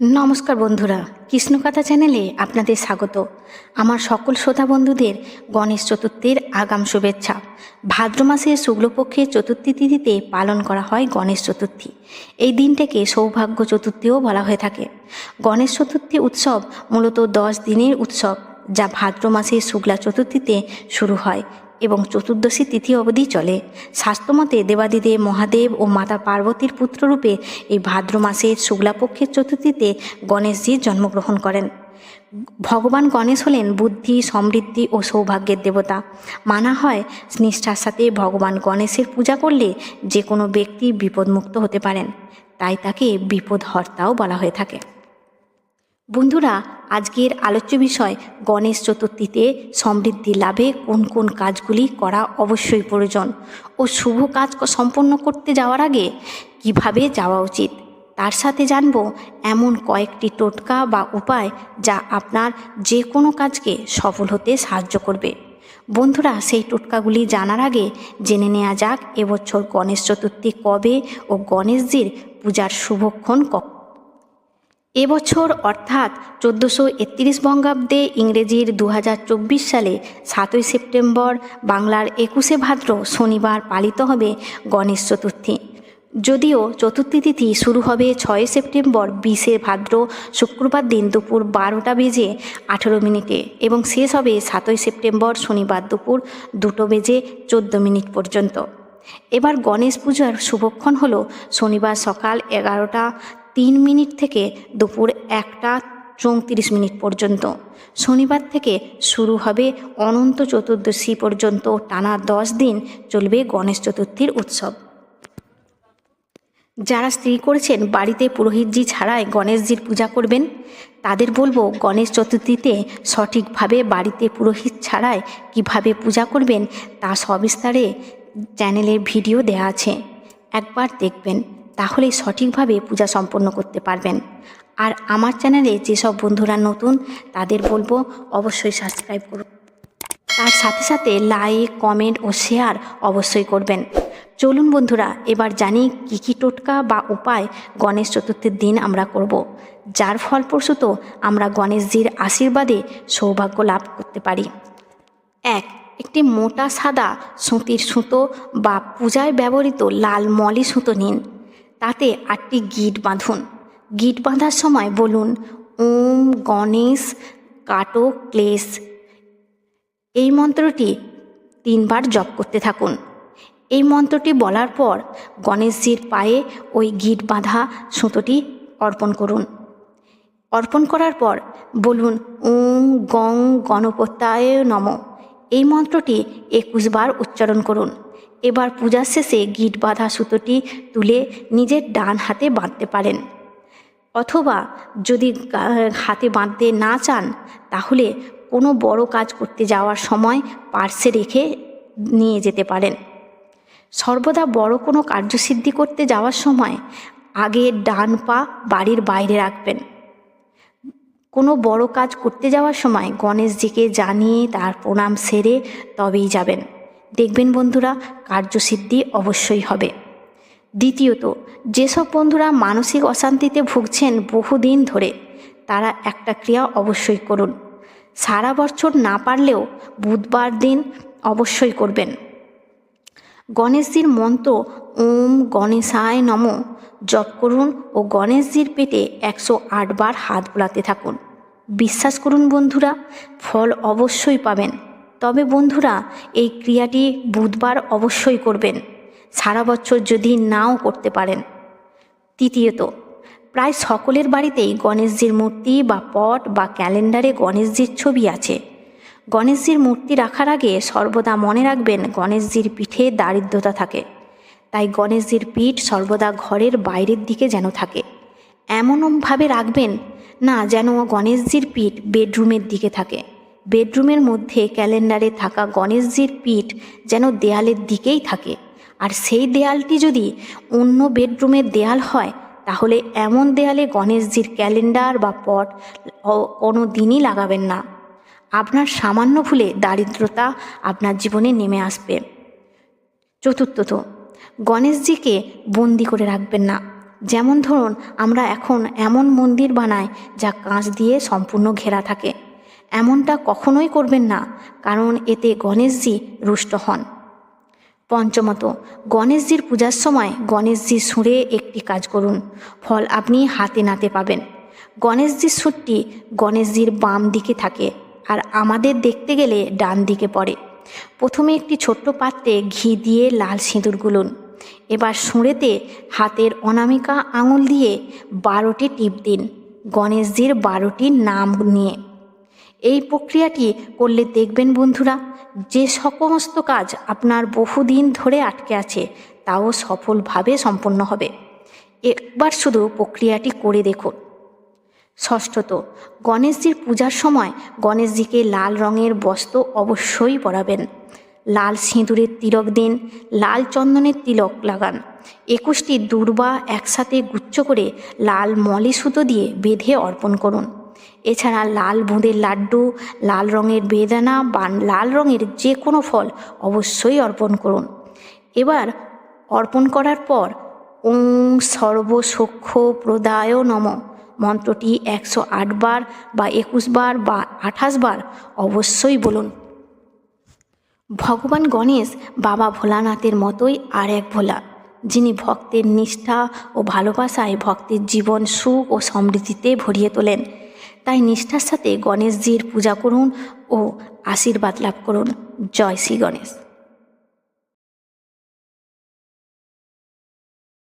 নমস্কার বন্ধুরা, কৃষ্ণকথা চ্যানেলে আপনাদের স্বাগত। আমার সকল শ্রোতা বন্ধুদের গণেশ চতুর্থীর আগাম শুভেচ্ছা। ভাদ্র মাসের শুক্লপক্ষের চতুর্থী তিথিতে পালন করা হয় গণেশ চতুর্থী। এই দিনটাকে সৌভাগ্য চতুর্থীও বলা হয়ে থাকে। গণেশ চতুর্থী উৎসব মূলত দশ দিনের উৎসব, যা ভাদ্র মাসের শুক্লা চতুর্থীতে শুরু হয়। এবং চতুর্দশী তিথি অবধি চলে। শাস্ত্রমতে দেবাদিদেব, মহাদেব ও মাতা পার্বতীর পুত্ররূপে এই ভাদ্র মাসের শুক্লাপক্ষের চতুর্থীতে গণেশজি জন্মগ্রহণ করেন। ভগবান গণেশ হলেন বুদ্ধি, সমৃদ্ধি ও সৌভাগ্যের দেবতা। মানা হয় নিষ্ঠার সাথে ভগবান গণেশের পূজা করলে যে কোনো ব্যক্তি বিপদমুক্ত হতে পারেন। তাই তাকে বিপদহর্তাও বলা হয়ে থাকে। বন্ধুরা, আজকের আলোচ্য বিষয় গণেশ চতুর্থীতে সমৃদ্ধি লাভে কোন কোন কাজগুলি করা অবশ্যই প্রয়োজন ও শুভ কাজ সম্পন্ন করতে যাওয়ার আগে কীভাবে যাওয়া উচিত? তার সাথে জানব এমন কয়েকটি টোটকা বা উপায় যা আপনার যে কোনো কাজকে সফল হতে সাহায্য করবে। বন্ধুরা, সেই টোটকাগুলি জানার আগে জেনে নেওয়া যাক, এবছর গণেশ চতুর্থী কবে ও গণেশজির পূজার শুভক্ষণ কখন? এবছর অর্থাৎ চোদ্দোশো একত্রিশ বঙ্গাব্দে ইংরেজির দু হাজার চব্বিশ সালে সাতই সেপ্টেম্বর বাংলার একুশে ভাদ্র শনিবার পালিত হবে গণেশ চতুর্থী। যদিও চতুর্থী তিথি শুরু হবে ছয় সেপ্টেম্বর বিশে ভাদ্র শুক্রবার দিন দুপুর বারোটা বেজে আঠেরো মিনিটে এবং শেষ হবে সাতই সেপ্টেম্বর শনিবার দুপুর দুটো বেজে চোদ্দ মিনিট পর্যন্ত। এবার গণেশ পূজার শুভক্ষণ হল শনিবার সকাল এগারোটা তিন মিনিট থেকে দুপুর একটা চৌত্রিশ মিনিট পর্যন্ত। শনিবার থেকে শুরু হবে অনন্ত চতুর্দশী পর্যন্ত টানা দশ দিন চলবে গণেশ চতুর্থীর উৎসব। যারা স্ত্রী করেছেন বাড়িতে পুরোহিতজি ছাড়াই গণেশজির পূজা করবেন, তাদের বলব গণেশ চতুর্থীতে সঠিকভাবে বাড়িতে পুরোহিত ছাড়াই কীভাবে পূজা করবেন তা সবিস্তারে চ্যানেলের ভিডিও দেওয়া আছে। একবার দেখবেন। তাহলেই সঠিকভাবে পূজা সম্পন্ন করতে পারবেন। আর আমার চ্যানেলে যেসব বন্ধুরা নতুন, তাদের বলব অবশ্যই সাবস্ক্রাইব করুন। তার সাথে সাথে লাইক কমেন্ট ও শেয়ার অবশ্যই করবেন। চলুন বন্ধুরা, এবার জানি কী কী টোটকা বা উপায় গণেশ চতুর্থীর দিন আমরা করব। যার ফলপ্রসূত আমরা গণেশজির আশীর্বাদে সৌভাগ্য লাভ করতে পারি। এক, একটি মোটা সাদা সুতির সুতো বা পূজায় ব্যবহৃত লাল মলি সুতো নিন। তাতে আটটি গিট বাঁধুন। গিট বাঁধার সময় বলুন, ওম গণেশ কাটো ক্লেশ এই মন্ত্রটি তিনবার জপ করতে থাকুন। এই মন্ত্রটি বলার পর গণেশজির পায়ে ওই গিট বাঁধা সুতোটি অর্পণ করুন। অর্পণ করার পর বলুন, ওম গং গণপতায় নম। এই মন্ত্রটি একুশ বার উচ্চারণ করুন। এবার পূজার শেষে গিট বাঁধা সুতোটি তুলে নিজের ডান হাতে বাঁধতে পারেন। অথবা যদি হাতে বাঁধতে না চান, তাহলে কোনো বড় কাজ করতে যাওয়ার সময় পার্সে রেখে নিয়ে যেতে পারেন। সর্বদা বড় কোনো কার্যসিদ্ধি করতে যাওয়ার সময় আগে ডান পা বাড়ির বাইরে রাখবেন। কোনো বড় কাজ করতে যাওয়ার সময় গণেশজিকে জানিয়ে তার প্রণাম সেরে তবেই যাবেন। দেখবেন বন্ধুরা, কার্যসিদ্ধি অবশ্যই হবে। দ্বিতীয়ত, যেসব বন্ধুরা মানসিক অশান্তিতে ভুগছেন বহুদিন ধরে, তারা একটা ক্রিয়া অবশ্যই করুন। সারা বছর না পারলেও বুধবার দিন অবশ্যই করবেন। গণেশজির মন্ত্র, ওম গণেশায় নম। জপ করুন ও গণেশজির পেটে একশো বার হাত বোলাতে থাকুন। বিশ্বাস করুন বন্ধুরা, ফল অবশ্যই পাবেন। তবে বন্ধুরা, এই ক্রিয়াটি বুধবার অবশ্যই করবেন। সারা বছর যদি নাও করতে পারেন। তৃতীয়ত, প্রায় সকলের বাড়িতেই গণেশজির মূর্তি বা পট বা ক্যালেন্ডারে গণেশজির ছবি আছে। গণেশজির মূর্তি রাখার আগে সর্বদা মনে রাখবেন গণেশজির পিঠে দারিদ্রতা থাকে। তাই গণেশজির পিঠ সর্বদা ঘরের বাইরের দিকে যেন থাকে। এমনভাবে রাখবেন, না যেন গণেশজির পিঠ বেডরুমের দিকে থাকে। বেডরুমের মধ্যে ক্যালেন্ডারে থাকা গণেশজির পিঠ যেন দেয়ালের দিকেই থাকে। আর সেই দেয়ালটি যদি অন্য বেডরুমের দেয়াল হয়, তাহলে এমন দেয়ালে গণেশজির ক্যালেন্ডার বা পট কোনো দিনই লাগাবেন না। আপনার সামান্য ভুলে দারিদ্রতা আপনার জীবনে নেমে আসবে। চতুর্থত, গণেশজিকে বন্দি করে রাখবেন না। যেমন ধরুন, আমরা এখন এমন মন্দির বানাই যা কাঁচ দিয়ে সম্পূর্ণ ঘেরা থাকে। এমনটা কখনোই করবেন না, কারণ এতে গণেশজি রুষ্ট হন। পঞ্চমত, গণেশজির পূজার সময় গণেশজির সুরে একটি কাজ করুন, ফল আপনি হাতে নাতে পাবেন। গণেশজির সুরটি গণেশজির বাম দিকে থাকে। আর আমাদের দেখতে গেলে ডান দিকে পড়ে। প্রথমে একটি ছোট্ট পাত্রে ঘি দিয়ে লাল সিঁদুর গুলুন। এবার সুঁড়েতে হাতের অনামিকা আঙুল দিয়ে বারোটি টিপ দিন, গণেশজির বারোটি নাম নিয়ে। এই প্রক্রিয়াটি করলে দেখবেন বন্ধুরা, যে সমস্ত কাজ আপনার বহুদিন ধরে আটকে আছে, তাও সফলভাবে সম্পন্ন হবে। একবার শুধু প্রক্রিয়াটি করে দেখুন। ষষ্ঠত। গণেশজির পূজার সময় গণেশজিকে লাল রঙের বস্ত্র অবশ্যই পরাবেন। লাল সিঁদুরের তিলক দিন, লাল চন্দনের তিলক লাগান। একুশটি দূর্বা একসাথে গুচ্ছ করে লাল মলি সুতো দিয়ে বেঁধে অর্পণ করুন। এছাড়া লাল বুঁদের লাড্ডু, লাল রঙের বেদানা বা লাল রঙের যে কোনো ফল অবশ্যই অর্পণ করুন। এবার অর্পণ করার পর ওং সর্বসক্ষ প্রদায় নম। মন্ত্রটি একশো বার বা একুশ বার বা আঠাশ বার অবশ্যই বলুন। ভগবান গণেশ বাবা ভোলানাথের মতোই আর এক ভোলা, যিনি ভক্তের নিষ্ঠা ও ভালোবাসায় ভক্তের জীবন সুখ ও সমৃদ্ধিতে ভরিয়ে তোলেন। তাই নিষ্ঠার সাথে গণেশজির পূজা করুন ও আশীর্বাদ লাভ করুন। জয় শ্রী গণেশ।